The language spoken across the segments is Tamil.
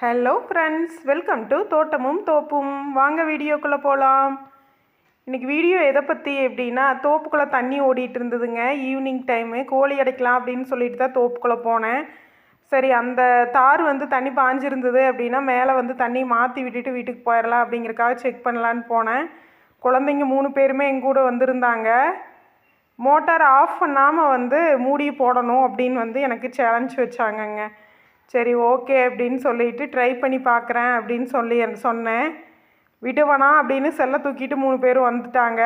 ஹலோ ஃப்ரெண்ட்ஸ் வெல்கம் டு தோட்டமும் தோப்பும் வாங்க வீடியோக்குள்ளே போகலாம் இன்றைக்கி வீடியோ எதை பற்றி எப்படின்னா தோப்புக்குள்ளே தண்ணி ஓடிட்டு இருந்ததுங்க. ஈவினிங் டைமு கோழி அடைக்கலாம் அப்படின்னு சொல்லிட்டு தான் தோப்புக்குள்ளே போனேன். சரி அந்த தார் வந்து தண்ணி பாஞ்சிருந்தது அப்படின்னா மேலே வந்து தண்ணி மாற்றி விட்டுட்டு வீட்டுக்கு போயிடலாம் அப்படிங்கிறக்காக செக் பண்ணலான்னு போனேன். குழந்தைங்க மூணு பேருமே எங்கூட வந்திருந்தாங்க. மோட்டார் ஆஃப் பண்ணாமல் வந்து மூடி போடணும் அப்படின்னு வந்து எனக்கு சேலஞ்ச் வச்சாங்கங்க. சரி ஓகே அப்படின்னு சொல்லிட்டு ட்ரை பண்ணி பார்க்குறேன் அப்படின்னு சொல்லி சொன்னேன். விடுவனா அப்படின்னு செல்ல தூக்கிட்டு மூணு பேரும் வந்துட்டாங்க.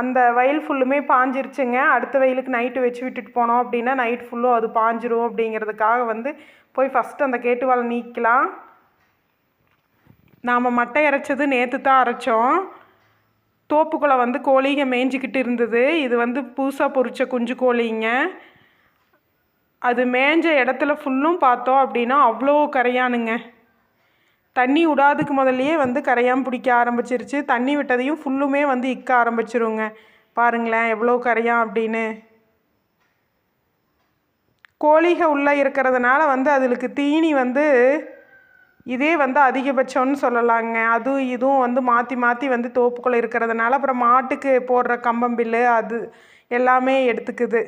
அந்த வயல் ஃபுல்லுமே பாஞ்சிருச்சுங்க. அடுத்த வயலுக்கு நைட்டு வச்சு விட்டுட்டு போனோம் அப்படின்னா நைட் ஃபுல்லும் அது பாஞ்சிரும் அப்படிங்கிறதுக்காக வந்து போய் ஃபஸ்ட்டு அந்த கேட்டுவாள் நீக்கலாம். நாம் மட்டை அரைச்சது நேற்று தான் அரைச்சோம். தோப்புக்குள்ளே வந்து கோழிங்க மேய்ஞ்சிக்கிட்டு இருந்தது. இது வந்து புதுசாக பொரிச்ச குஞ்சு கோழிங்க. அது மேஞ்ச இடத்துல ஃபுல்லும் பார்த்தோம் அப்படின்னா அவ்வளோ கரையானுங்க. தண்ணி விடாதுக்கு முதல்லையே வந்து கரையான் பிடிக்க ஆரம்பிச்சிருச்சு. தண்ணி விட்டதையும் ஃபுல்லுமே வந்து இக்க ஆரம்பிச்சிருங்க. பாருங்களேன் எவ்வளோ கரையான் அப்படின்னு. கோழிக உள்ளே இருக்கிறதுனால வந்து அதுக்கு தீனி வந்து இதே வந்து அதிகபட்சம்னு சொல்லலாங்க. அதுவும் இதுவும் வந்து மாற்றி மாற்றி வந்து தோப்புக்குள்ளே இருக்கிறதுனால அப்புறம் மாட்டுக்கு போடுற கம்பம்பில்லு அது எல்லாமே எடுத்துக்குது.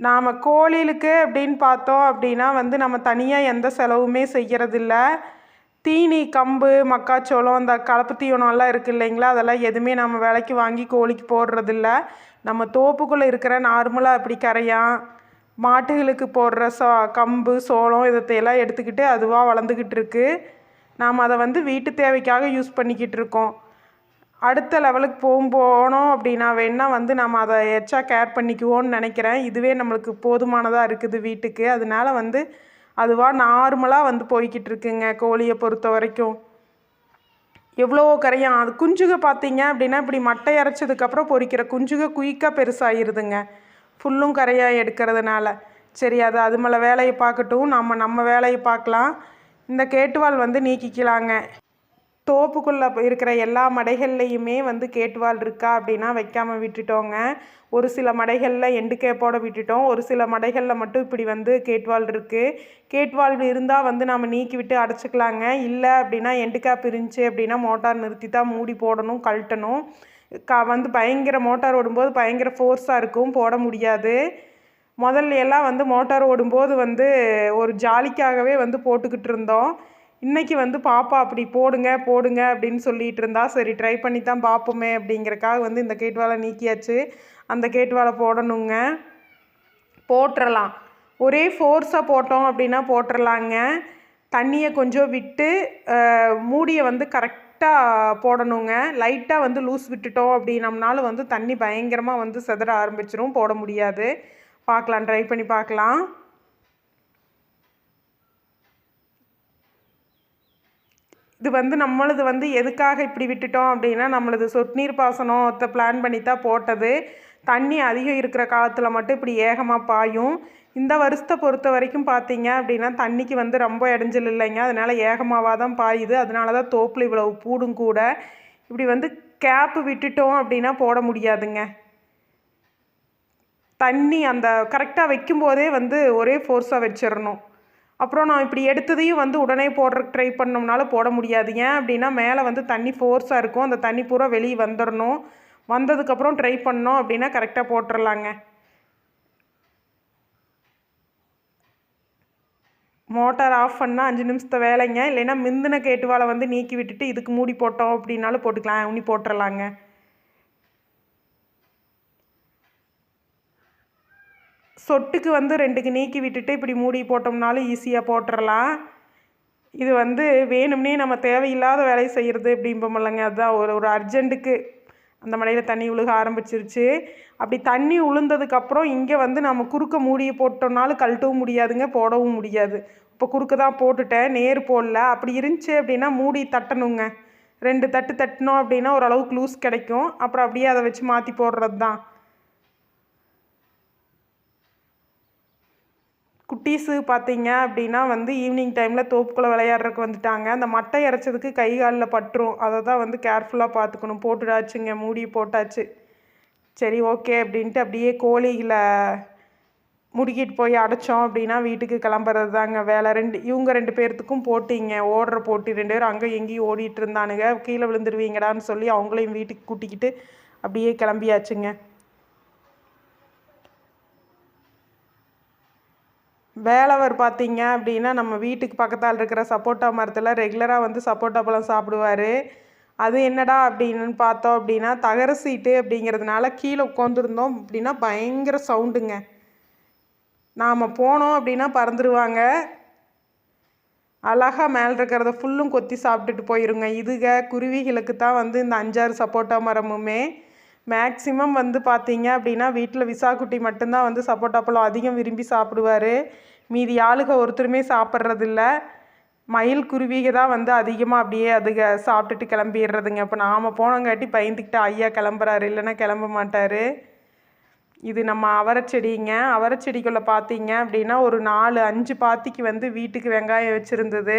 நாம் கோழிலுக்கு அப்படின்னு பார்த்தோம் அப்படின்னா வந்து நம்ம தனியாக எந்த செலவுமே செய்கிறதில்ல தீனி கம்பு மக்காச்சோளம் அந்த கலப்பு தீவனம்லாம் இருக்குது இல்லைங்களா? அதெல்லாம் எதுவுமே நம்ம விலைக்கு வாங்கி கோழிக்கு போடுறதில்ல. நம்ம தோப்புக்குள்ளே இருக்கிற நார்மலாக அப்படி கரையான் மாட்டுகளுக்கு போடுற சோ கம்பு சோளம் இதத்தையெல்லாம் எடுத்துக்கிட்டு அதுவாக வளர்ந்துக்கிட்டு இருக்கு. நாம் அதை வந்து வீட்டு தேவைக்காக யூஸ் பண்ணிக்கிட்டு இருக்கோம். அடுத்த லெவலுக்கு போகும் போனோம் அப்படின்னா வேணால் வந்து நம்ம அதை எச்சா கேர் பண்ணிக்குவோன்னு நினைக்கிறேன். இதுவே நம்மளுக்கு போதுமானதாக இருக்குது வீட்டுக்கு. அதனால வந்து அதுவாக நார்மலாக வந்து போய்கிட்டு இருக்குங்க கோழியை பொறுத்த வரைக்கும். எவ்வளோ கரையும். அது குஞ்சுக பார்த்தீங்க அப்படின்னா இப்படி மட்டை இறைச்சதுக்கப்புறம் பொறிக்கிற குஞ்சுக குயிக்காக பெருசாகிடுதுங்க ஃபுல்லும் கரையாக எடுக்கிறதுனால. சரி அது அது மேலே வேலையை பார்க்கட்டும். நம்ம நம்ம வேலையை பார்க்கலாம். இந்த கேட்டுவால் வந்து நீக்கிக்கலாங்க. தோப்புக்குள்ளே இருக்கிற எல்லா மடைகள்லையுமே வந்து கேட்டுவால் இருக்கா அப்படின்னா வைக்காமல் விட்டுட்டோங்க. ஒரு சில மடைகளில் எண்டு கேப்போட விட்டுட்டோம். ஒரு சில மடைகளில் மட்டும் இப்படி வந்து கேட்வால் இருக்குது கேட்வால் இருந்தால் வந்து நம்ம நீக்கி விட்டு அடைச்சிக்கலாங்க. இல்லை அப்படின்னா எண்டு கேப் இருந்துச்சு அப்படின்னா மோட்டார் நிறுத்தி தான் மூடி போடணும் கழட்டணும். க வந்து பயங்கர மோட்டார் ஓடும்போது பயங்கர ஃபோர்ஸாக இருக்கும் போட முடியாது. முதல்ல எல்லாம் வந்து மோட்டார் ஓடும்போது வந்து ஒரு ஜாலிக்காகவே வந்து போட்டுக்கிட்டு இருந்தோம். இன்றைக்கி வந்து பாப்பா அப்படி போடுங்க போடுங்க அப்படின்னு சொல்லிட்டு இருந்தா சரி ட்ரை பண்ணி தான் பார்ப்போமே அப்படிங்கிறக்காக வந்து இந்த கேட்வாலை நீக்கியாச்சு. அந்த கேட்வாலை போடணுங்க. போட்டுறலாம். ஒரே ஃபோர்ஸாக போட்டோம் அப்படின்னா போட்டுடலாங்க தண்ணியை கொஞ்சம் விட்டு மூடியை வந்து கரெக்டாக போடணுங்க. லைட்டாக வந்து லூஸ் விட்டுட்டோம் அப்படின்னம்னாலும் வந்து தண்ணி பயங்கரமாக வந்து செதற ஆரம்பிச்சிரும் போட முடியாது. பார்க்கலாம் ட்ரை பண்ணி பார்க்கலாம். இது வந்து நம்மளது வந்து எதுக்காக இப்படி விட்டுட்டோம் அப்படின்னா நம்மளது சொட்டு நீர் பாசனத்தை பிளான் பண்ணி தான் போட்டது. தண்ணி அதிகம் இருக்கிற காலத்தில் மட்டும் இப்படி ஏகமாக பாயும். இந்த வருஷத்தை பொறுத்த வரைக்கும் பார்த்தீங்க அப்படின்னா தண்ணிக்கு வந்து ரொம்ப இடைஞ்சல் இல்லைங்க. அதனால் ஏகமாவாக தான் பாயுது. அதனால தான் தோப்பில் இவ்வளவு பூடும் கூட. இப்படி வந்து கேப்பு விட்டுட்டோம் அப்படின்னா போட முடியாதுங்க. தண்ணி அந்த கரெக்டாக வைக்கும்போதே வந்து ஒரே ஃபோர்ஸாக வச்சிடணும் அப்புறம் நான் இப்படி எடுத்ததையும் வந்து உடனே போடுறக்கு ட்ரை பண்ணோம்னால போட முடியாது. ஏன் அப்படின்னா மேலே வந்து தண்ணி ஃபோர்ஸாக இருக்கும். அந்த தண்ணி பூரா வெளியே வந்துடணும் வந்ததுக்கப்புறம் ட்ரை பண்ணோம் அப்படின்னா கரெக்டாக போட்டுடலாங்க மோட்டார் ஆஃப் பண்ணால் அஞ்சு நிமிஷத்த வேலைங்க. இல்லைன்னா மிந்தின கேட்டுவாலை வந்து நீக்கி விட்டுட்டு இதுக்கு மூடி போட்டோம் அப்படின்னாலும் போட்டுக்கலாம். உனி போட்டுடலாங்க சொட்டுக்கு வந்து ரெண்டுக்கு நீக்கி விட்டுட்டு இப்படி மூடி போட்டோம்னாலும் ஈஸியாக போட்டுடலாம் இது வந்து வேணும்னே நம்ம தேவையில்லாத வேலையை செய்கிறது அப்படிம்போமில்லங்க அதுதான் ஒரு ஒரு அர்ஜெண்ட்டுக்கு அந்த மலையில் தண்ணி உழுக ஆரம்பிச்சிருச்சு. அப்படி தண்ணி உளுந்ததுக்கப்புறம் இங்கே வந்து நம்ம குறுக்க மூடியை போட்டோம்னாலும் கழட்டவும் முடியாதுங்க போடவும் முடியாது. இப்போ குறுக்க தான் போட்டுட்டேன் நேர் போடல. அப்படி இருந்துச்சு அப்படின்னா மூடி தட்டணுங்க. ரெண்டு தட்டு தட்டினோம் அப்படின்னா ஓரளவுக்கு லூஸ் கிடைக்கும். அப்புறம் அப்படியே அதை வச்சு மாற்றி போடுறது தான் குட்டீஸு பார்த்தீங்க அப்படின்னா வந்து ஈவினிங் டைமில் தோப்புக்குள்ளே விளையாடுறதுக்கு வந்துட்டாங்க. அந்த மட்டை இறைச்சதுக்கு கை காலில் பட்டுரும். அதை தான் வந்து கேர்ஃபுல்லாக பார்த்துக்கணும். போட்டுடாச்சுங்க. மூடி போட்டாச்சு. சரி ஓகே அப்படின்ட்டு அப்படியே கோழிகளை முடிக்கிட்டு போய் அடைச்சோம் அப்படின்னா வீட்டுக்கு கிளம்புறது தாங்க வேலை. ரெண்டு இவங்க ரெண்டு பேர்த்துக்கும் போட்டிங்க. ஓடுற போட்டி. ரெண்டு பேரும் அங்கே எங்கேயும் ஓடிட்டு இருந்தானுங்க. கீழே விழுந்துருவீங்கடான்னு சொல்லி அவங்களையும் வீட்டுக்கு கூட்டிக்கிட்டு அப்படியே கிளம்பியாச்சுங்க. வேலவர் பார்த்தீங்க அப்படின்னா நம்ம வீட்டுக்கு பக்கத்தால் இருக்கிற சப்போட்டா மரத்தில் ரெகுலராக வந்து சப்போட்டா பழம் சாப்பிடுவார். அது என்னடா அப்படின்னு பார்த்தோம் அப்படின்னா தகர சீட்டு அப்படிங்கிறதுனால கீழே உட்காந்துருந்தோம் அப்படின்னா பயங்கர சவுண்டுங்க. நாம் போனோம் அப்படின்னா பறந்துருவாங்க. அழகா மேலே இருக்கிறத ஃபுல்லும் கொத்தி சாப்பிட்டுட்டு போயிருங்க. இதுக குருவிகளுக்கு தான் வந்து இந்த அஞ்சாறு சப்போட்டா மரமுமே. மேக்ஸிமம் வந்து பார்த்தீங்க அப்படின்னா வீட்டில் விசாக்குட்டி மட்டும்தான் வந்து சப்போட்டா பழம் அதிகம் விரும்பி சாப்பிடுவார். மீதி ஆளுக ஒருத்தருமே சாப்பிட்றதில்ல. மயில் குருவிக தான் வந்து அதிகமாக அப்படியே அதுக சாப்பிட்டுட்டு கிளம்பிடுறதுங்க. இப்போ நாம் போனங்காட்டி பயந்துக்கிட்டு ஐயா கிளம்புறாரு. இல்லைன்னா கிளம்ப மாட்டார். இது நம்ம அவரைச்செடிங்க. அவரைச்செடிக்குள்ளே பார்த்தீங்க அப்படின்னா ஒரு நாலு அஞ்சு பாத்திக்கு வந்து வீட்டுக்கு வெங்காயம் வச்சுருந்தது.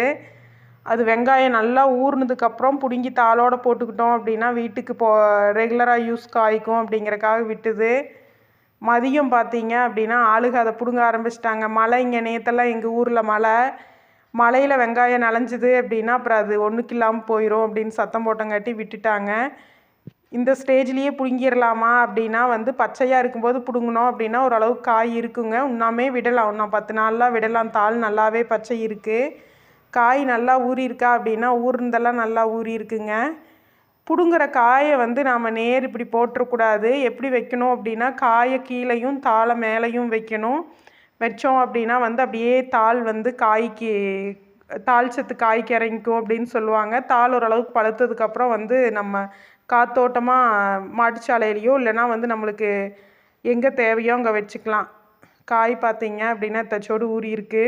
அது வெங்காயம் நல்லா ஊறினதுக்கப்புறம் பிடுங்கி தாளோட போட்டுக்கிட்டோம் அப்படின்னா வீட்டுக்கு போ ரெகுலராக யூஸ் காய்க்கும் அப்படிங்கிறக்காக விட்டுது. மதியம் பார்த்தீங்க அப்படின்னா ஆளுக அதை பிடுங்க ஆரம்பிச்சிட்டாங்க. மழை இங்கே நேற்றெல்லாம் எங்கள் ஊரில் மழை. மழையில் வெங்காயம் நனைஞ்சிது அப்படின்னா அப்புறம் அது ஒன்றுக்கு இல்லாமல் போயிடும் அப்படின்னு சத்தம் போட்டங்காட்டி விட்டுட்டாங்க. இந்த ஸ்டேஜ்லேயே பிடுங்கிடலாமா அப்படின்னா வந்து பச்சையாக இருக்கும்போது பிடுங்கினோம் அப்படின்னா ஓரளவு காய் இருக்குங்க. இன்னாமே விடலாம். இன்னும் பத்து நாளெலாம் விடலாம். தாள் நல்லாவே பச்சை இருக்குது காய் நல்லா ஊறியிருக்கா அப்படின்னா ஊர்ந்தெல்லாம் நல்லா ஊறியிருக்குங்க. பிடுங்குற காயை வந்து நாம் நேர் இப்படி போட்டுறக்கூடாது. எப்படி வைக்கணும் அப்படின்னா காயை கீழேயும் தாளை மேலேயும் வைக்கணும். வச்சோம் அப்படின்னா வந்து அப்படியே தாள் வந்து காய்க்கு தாள் சத்து காய்க்கு இறங்கிக்கும் அப்படின்னு சொல்லுவாங்க. தாள் ஓரளவுக்கு பழுத்ததுக்கப்புறம் வந்து நம்ம காத்தோட்டமாக மாட்டுச்சாலையிலையோ இல்லைன்னா வந்து நம்மளுக்கு எங்கே தேவையோ அங்கே வச்சுக்கலாம். காய் பார்த்தீங்க அப்படின்னா தச்சோடு ஊறி இருக்குது